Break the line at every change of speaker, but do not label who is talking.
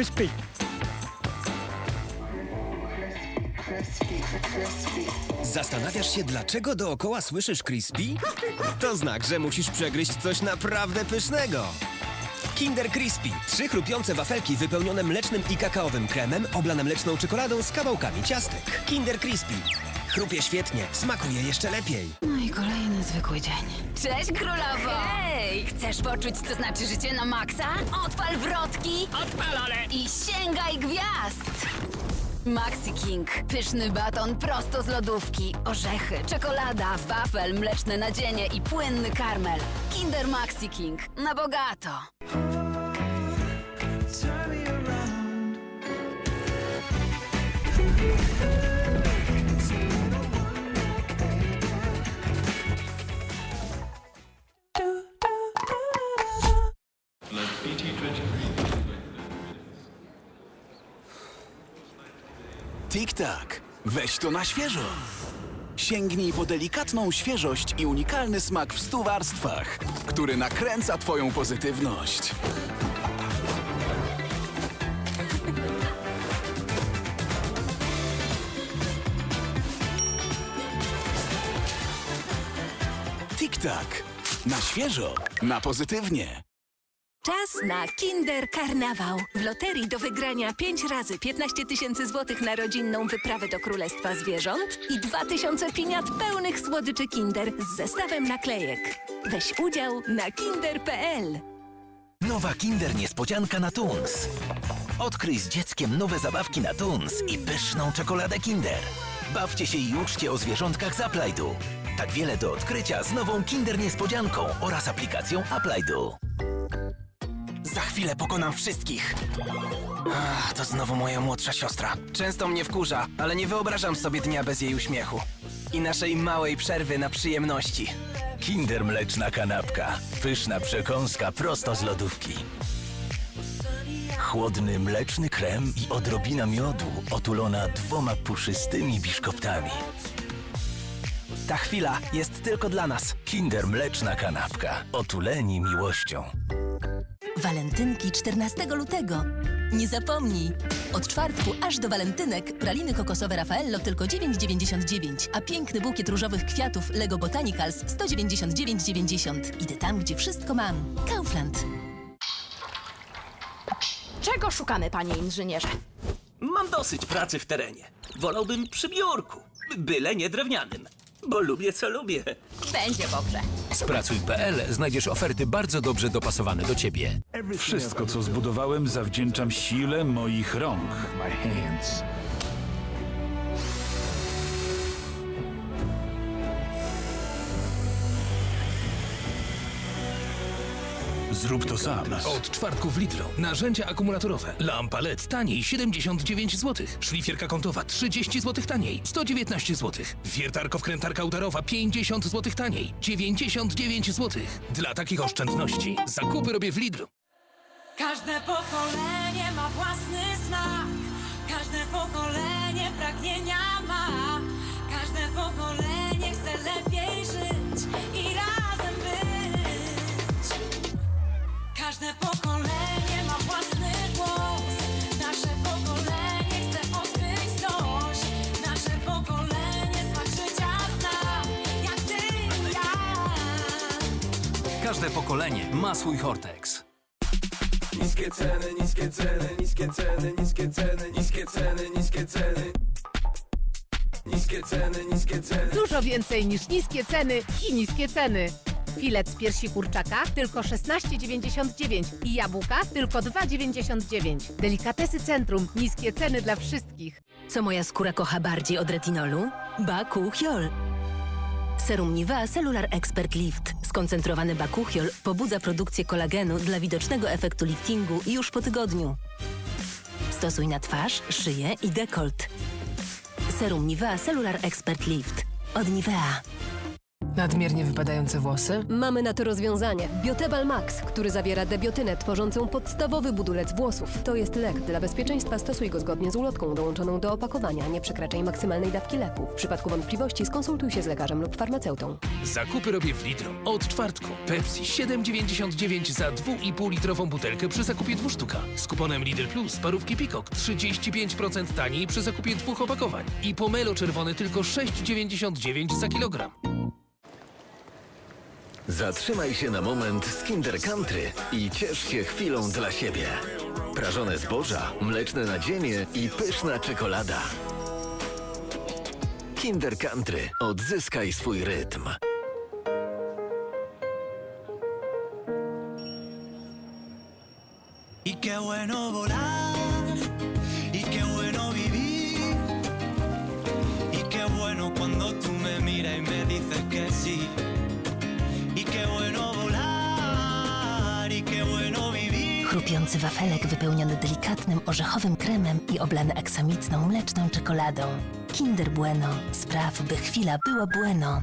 Crispy.
Zastanawiasz się, dlaczego dookoła słyszysz crispy? To znak, że musisz przegryźć coś naprawdę pysznego. Kinder Crispy. Trzy chrupiące wafelki wypełnione mlecznym i kakaowym kremem, oblane mleczną czekoladą z kawałkami ciastek. Kinder Crispy. Chrupie świetnie, smakuje jeszcze lepiej.
No i kolejny zwykły dzień.
Cześć królowo! Hej! Chcesz poczuć, co znaczy życie na maksa? Odpal wrotki
Odpalone!
i sięgaj gwiazd! Maxi King. Pyszny baton prosto z lodówki. Orzechy, czekolada, wafel, mleczne nadzienie i płynny karmel. Kinder Maxi King. Na bogato.
Tik-tak, weź to na świeżo. Sięgnij po delikatną świeżość i unikalny smak w stu warstwach, który nakręca Twoją pozytywność. Tik-tak, na świeżo, na pozytywnie.
Czas na Kinder Karnawał. W loterii do wygrania 5 razy 15 tysięcy złotych na rodzinną wyprawę do Królestwa Zwierząt i 2000 piniat pełnych słodyczy Kinder z zestawem naklejek. Weź udział na kinder.pl.
Nowa Kinder Niespodzianka na Tuns. Odkryj z dzieckiem nowe zabawki na Tuns i pyszną czekoladę Kinder. Bawcie się i uczcie o zwierzątkach z Applajdu. Tak wiele do odkrycia z nową Kinder Niespodzianką oraz aplikacją Applajdu.
Chwilę pokonam wszystkich. Ach, to znowu moja młodsza siostra. Często mnie wkurza, ale nie wyobrażam sobie dnia bez jej uśmiechu. I naszej małej przerwy na przyjemności.
Kinder Mleczna Kanapka. Pyszna przekąska prosto z lodówki. Chłodny mleczny krem i odrobina miodu otulona dwoma puszystymi biszkoptami.
Ta chwila jest tylko dla nas.
Kinder Mleczna Kanapka. Otuleni miłością.
Walentynki 14 lutego. Nie zapomnij! Od czwartku aż do walentynek praliny kokosowe Raffaello tylko 9,99, a piękny bukiet różowych kwiatów Lego Botanicals 199,90. Idę tam, gdzie wszystko mam. Kaufland.
Czego szukamy, panie inżynierze?
Mam dosyć pracy w terenie. Wolałbym przy biurku, byle nie drewnianym. Bo lubię co lubię.
Będzie dobrze.
Z Pracuj.pl znajdziesz oferty bardzo dobrze dopasowane do ciebie.
Wszystko, co zbudowałem, zawdzięczam sile moich rąk. Zrób to sam.
Od czwartku w Lidlo. Narzędzia akumulatorowe. Lampa LED taniej 79 zł. Szlifierka kątowa 30 zł taniej 119 zł. Wiertarko-wkrętarka udarowa 50 zł taniej 99 zł. Dla takich oszczędności zakupy robię w Lidlu.
Każde pokolenie ma własny smak. Każde pokolenie pragnienia ma. Każde pokolenie ma
swój Hortex.
Niskie ceny, niskie ceny, niskie ceny, niskie ceny, niskie ceny, niskie ceny. Niskie ceny, niskie ceny.
Dużo więcej niż niskie ceny i niskie ceny. Filet z piersi kurczaka tylko 16,99 i jabłka tylko 2,99. Delikatesy Centrum. Niskie ceny dla wszystkich.
Co moja skóra kocha bardziej od retinolu? Bakuchiol. Serum Nivea Cellular Expert Lift. Skoncentrowany bakuchiol pobudza produkcję kolagenu dla widocznego efektu liftingu już po tygodniu. Stosuj na twarz, szyję i dekolt. Serum Nivea Cellular Expert Lift. Od Nivea.
Nadmiernie wypadające włosy?
Mamy na to rozwiązanie. Biotebal Max, który zawiera debiotynę tworzącą podstawowy budulec włosów. To jest lek. Dla bezpieczeństwa stosuj go zgodnie z ulotką dołączoną do opakowania. Nie przekraczaj maksymalnej dawki leku. W przypadku wątpliwości skonsultuj się z lekarzem lub farmaceutą.
Zakupy robię w Lidlu. Od czwartku. Pepsi 7,99 za 2,5 litrową butelkę przy zakupie dwóch sztuka. Z kuponem Lidl Plus parówki Pikok 35% taniej przy zakupie dwóch opakowań. I pomelo czerwone tylko 6,99 za kilogram.
Zatrzymaj się na moment z Kinder Country i ciesz się chwilą dla siebie. Prażone zboża, mleczne nadzienie i pyszna czekolada. Kinder Country. Odzyskaj swój rytm.
Y qué bueno volar, y qué bueno vivir, vivir.
Chrupiący wafelek wypełniony delikatnym orzechowym kremem i oblany aksamitną mleczną czekoladą. Kinder Bueno. Spraw, by chwila była bueno.